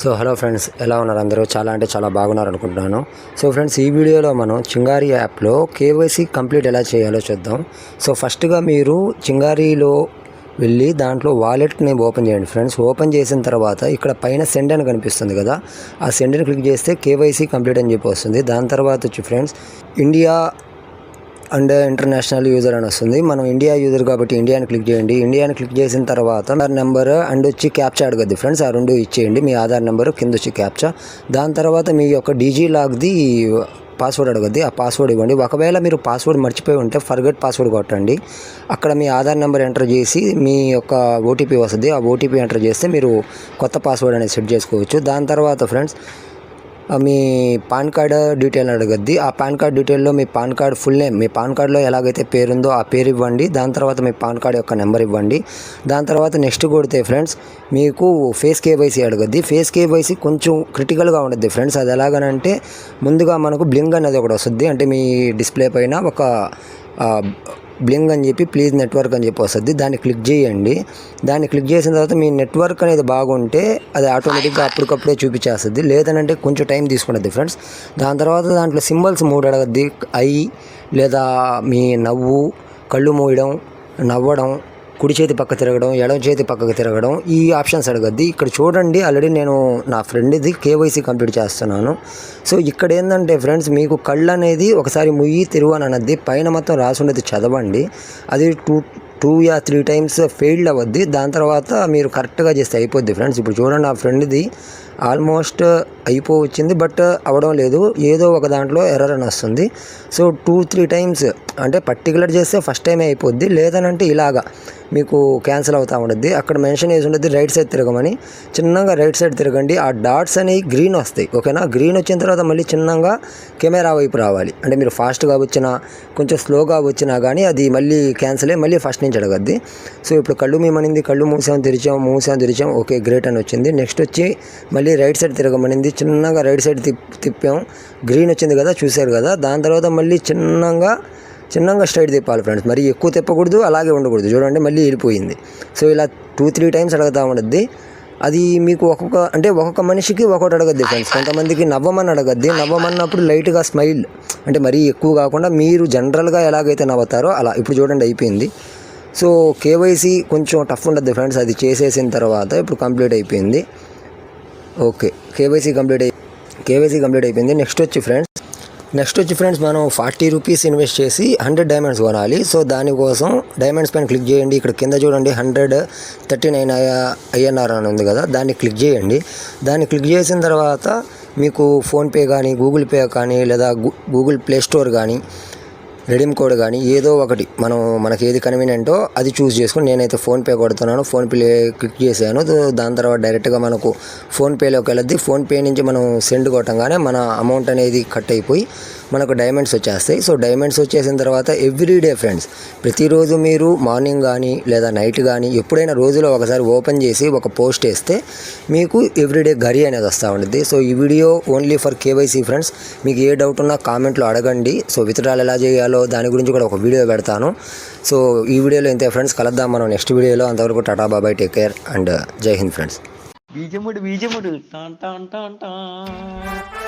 So hello friends ఎలా ఉన్నారు అందరూ? చాలా అంటే చాలా బాగున్నారు అనుకుంటున్నాను. సో ఫ్రెండ్స్ ఈ వీడియోలో మనం చింగారి యాప్లో కేవైసీ కంప్లీట్ ఎలా చేయాలో చూద్దాం. సో ఫస్ట్గా మీరు చింగారీలో వెళ్ళి దాంట్లో వాలెట్ని ఓపెన్ చేయండి ఫ్రెండ్స్. ఓపెన్ చేసిన తర్వాత ఇక్కడ పైన సెండ్ అని కనిపిస్తుంది కదా ఆ సెండ్ని క్లిక్ చేస్తే కేవైసీ కంప్లీట్ అని చెప్పి వస్తుంది. దాని తర్వాత వచ్చి friends India and international user అని వస్తుంది. మనం ఇండియా యూజర్ కాబట్టి ఇండియాని క్లిక్ చేయండి. ఇండియాని క్లిక్ చేసిన తర్వాత ఆధార్ నెంబర్ అండ్ వచ్చి క్యాప్చా అడగద్ది ఫ్రెండ్స్ ఆ రెండు ఇచ్చేయండి. మీ ఆధార్ నెంబర్ కింద వచ్చి క్యాప్చా దాని తర్వాత మీ యొక్క డీజీ లాగ్ది పాస్వర్డ్ అడగద్ది. ఆ పాస్వర్డ్ ఇవ్వండి. ఒకవేళ మీరు పాస్వర్డ్ మర్చిపోయి ఉంటే ఫర్గెట్ పాస్వర్డ్ కొట్టండి. అక్కడ మీ ఆధార్ నెంబర్ ఎంటర్ చేసి మీ యొక్క ఓటీపీ వస్తుంది. ఆ ఓటీపీ ఎంటర్ చేస్తే మీరు కొత్త పాస్వర్డ్ అనేది సెట్ చేసుకోవచ్చు. దాని తర్వాత ఫ్రెండ్స్ మీ పాన్ కార్డ్ డీటెయిల్ అడగద్ది. ఆ పాన్ కార్డ్ డీటెయిల్లో మీ పాన్ కార్డ్ ఫుల్ నేమ్ మీ పాన్ కార్డ్లో ఎలాగైతే పేరుందో ఆ పేరు ఇవ్వండి. దాని తర్వాత మీ పాన్ కార్డ్ యొక్క నెంబర్ ఇవ్వండి. దాని తర్వాత నెక్స్ట్ కొడితే ఫ్రెండ్స్ మీకు ఫేస్ కేవైసీ అడగద్ది. ఫేస్ కేవైసీ కొంచెం క్రిటికల్గా ఉండద్ది ఫ్రెండ్స్. అది ఎలాగనంటే ముందుగా మనకు బ్లింగ్ అనేది ఒకటి వస్తుంది. అంటే మీ డిస్ప్లే పైన ఒక బ్లింగ్ అని చెప్పి ప్లీజ్ నెట్వర్క్ అని చెప్పి వస్తుంది. దాన్ని క్లిక్ చేయండి. దాన్ని క్లిక్ చేసిన తర్వాత మీ నెట్వర్క్ అనేది బాగుంటే అది ఆటోమేటిక్గా అప్పటికప్పుడే చూపించేస్తుంది. లేదనంటే కొంచెం టైం తీసుకుంటుంది ఫ్రెండ్స్ దాని తర్వాత దాంట్లో సింబల్స్ మూడు అడగద్ది. ఐ లేదా మీ నవ్వు కళ్ళు మూయడం నవ్వడం కుడి చేతి పక్క తిరగడం ఎడమ చేతి పక్కకు తిరగడం ఈ ఆప్షన్స్ అడగద్ది. ఇక్కడ చూడండి ఆల్రెడీ నేను నా ఫ్రెండ్ది కేవైసీ కంప్లీట్ చేస్తున్నాను. సో ఇక్కడ ఏంటంటే ఫ్రెండ్స్ మీకు కళ్ళు అనేది ఒకసారి ముయ్యి తిరుగు అని అనద్ది. పైన మొత్తం రాసి ఉండేది చదవండి. అది టూ టూ యా త్రీ టైమ్స్ ఫెయిల్డ్ అవ్వద్ది. దాని తర్వాత మీరు కరెక్ట్గా చేస్తే అయిపోద్ది ఫ్రెండ్స్ ఇప్పుడు చూడండి నా ఫ్రెండ్ది ఆల్మోస్ట్ అయిపోవచ్చింది బట్ అవడం లేదు. ఏదో ఒక దాంట్లో ఎర్రర్ అని వస్తుంది. సో టూ త్రీ టైమ్స్ అంటే పర్టికులర్ చేస్తే ఫస్ట్ టైమే అయిపోద్ది. లేదనంటే ఇలాగా మీకు క్యాన్సిల్ అవుతూ ఉండద్ది. అక్కడ మెన్షన్ చేసి ఉండద్ది రైట్ సైడ్ తిరగమని. చిన్నగా రైట్ సైడ్ తిరగండి. ఆ డాట్స్ అనేవి గ్రీన్ వస్తాయి. ఓకేనా గ్రీన్ వచ్చిన తర్వాత మళ్ళీ చిన్నగా కెమెరా వైపు రావాలి. అంటే మీరు ఫాస్ట్గా వచ్చినా కొంచెం స్లోగా వచ్చినా కానీ అది మళ్ళీ క్యాన్సిల్ అయ్యి మళ్ళీ ఫస్ట్ నుంచి అడగద్ది. సో ఇప్పుడు కళ్ళు మేమనింది కళ్ళు మూసాం తెరిచాం మూసాం తెరిచాం. ఓకే గ్రేట్ అని వచ్చింది. నెక్స్ట్ వచ్చి మళ్ళీ రైట్ సైడ్ తిరగమనింది చిన్నగా రైట్ సైడ్ తిప్ తిప్పాం. గ్రీన్ వచ్చింది కదా చూశారు కదా. దాని తర్వాత మళ్ళీ చిన్నగా చిన్నగా స్ట్రైట్ తిప్పాలి ఫ్రెండ్స్. మరి ఎక్కువ తిప్పకూడదు అలాగే ఉండకూడదు. చూడండి మళ్ళీ వెళ్ళిపోయింది. సో ఇలా టూ త్రీ టైమ్స్ అడుగుతూ ఉండద్ది. అది మీకు ఒక్కొక్క అంటే ఒక్కొక్క మనిషికి ఒక్కొక్కటి అడగద్ది ఫ్రెండ్స్. కొంతమందికి నవ్వమని అడగద్ది. నవ్వమన్నప్పుడు లైట్గా స్మైల్. అంటే మరీ ఎక్కువ కాకుండా మీరు జనరల్గా ఎలాగైతే నవ్వుతారో అలా. ఇప్పుడు చూడండి అయిపోయింది. సో కేవైసీ కొంచెం టఫ్ ఉండద్ది ఫ్రెండ్స్. అది చేసేసిన తర్వాత ఇప్పుడు కంప్లీట్ అయిపోయింది. ఓకే. కేవైసీ కంప్లీట్ అయి కేవైసీ కంప్లీట్ అయిపోయింది. నెక్స్ట్ వచ్చి ఫ్రెండ్స్ నెక్స్ట్ వచ్చి ఫ్రెండ్స్ మనం ఫార్టీ రూపీస్ ఇన్వెస్ట్ చేసి హండ్రెడ్ డైమండ్స్ కొనాలి. సో దానికోసం డైమండ్స్ పైన క్లిక్ చేయండి. ఇక్కడ కింద చూడండి హండ్రెడ్ థర్టీ నైన్ ఐఎన్ఆర్ అని ఉంది కదా దాన్ని క్లిక్ చేయండి. దాన్ని క్లిక్ చేసిన తర్వాత మీకు ఫోన్పే కానీ గూగుల్ పే కానీ లేదా గూగుల్ ప్లే స్టోర్ కానీ రెడీమ్ కోడ్ కానీ ఏదో ఒకటి మనం మనకి ఏది కన్వీనియంటో అది చూస్ చేసుకుని నేనైతే ఫోన్పే కొడుతున్నాను. ఫోన్పే క్లిక్ చేశాను. దాని తర్వాత డైరెక్ట్గా మనకు ఫోన్పేలోకి వెళ్ళద్ది. ఫోన్పే నుంచి మనం సెండ్ కొట్టంగానే మన అమౌంట్ అనేది కట్ అయిపోయి మనకు డైమండ్స్ వచ్చేస్తాయి. సో డైమండ్స్ వచ్చేసిన తర్వాత ఎవ్రీడే ఫ్రెండ్స్ ప్రతిరోజు మీరు మార్నింగ్ కానీ లేదా నైట్ కానీ ఎప్పుడైనా రోజులో ఒకసారి ఓపెన్ చేసి ఒక పోస్ట్ వేస్తే మీకు ఎవ్రీడే గరి అనేది వస్తూ ఉంటుంది సో ఈ video only for KYC friends. మీకు ఏ డౌట్ ఉన్నా కామెంట్లో అడగండి. సో విత్డ్రాలు ఎలా చేయాలో దాని గురించి కూడా ఒక వీడియో పెడతాను. సో ఈ వీడియోలో ఇంతే ఫ్రెండ్స్. కలుద్దాం మనం నెక్స్ట్ వీడియోలో. అంతవరకు టాటా బాబాయ్ take care and Jai Hind friends. బీజముడు బీజముడు. టాన్ టాన్ టాన్ టాన్.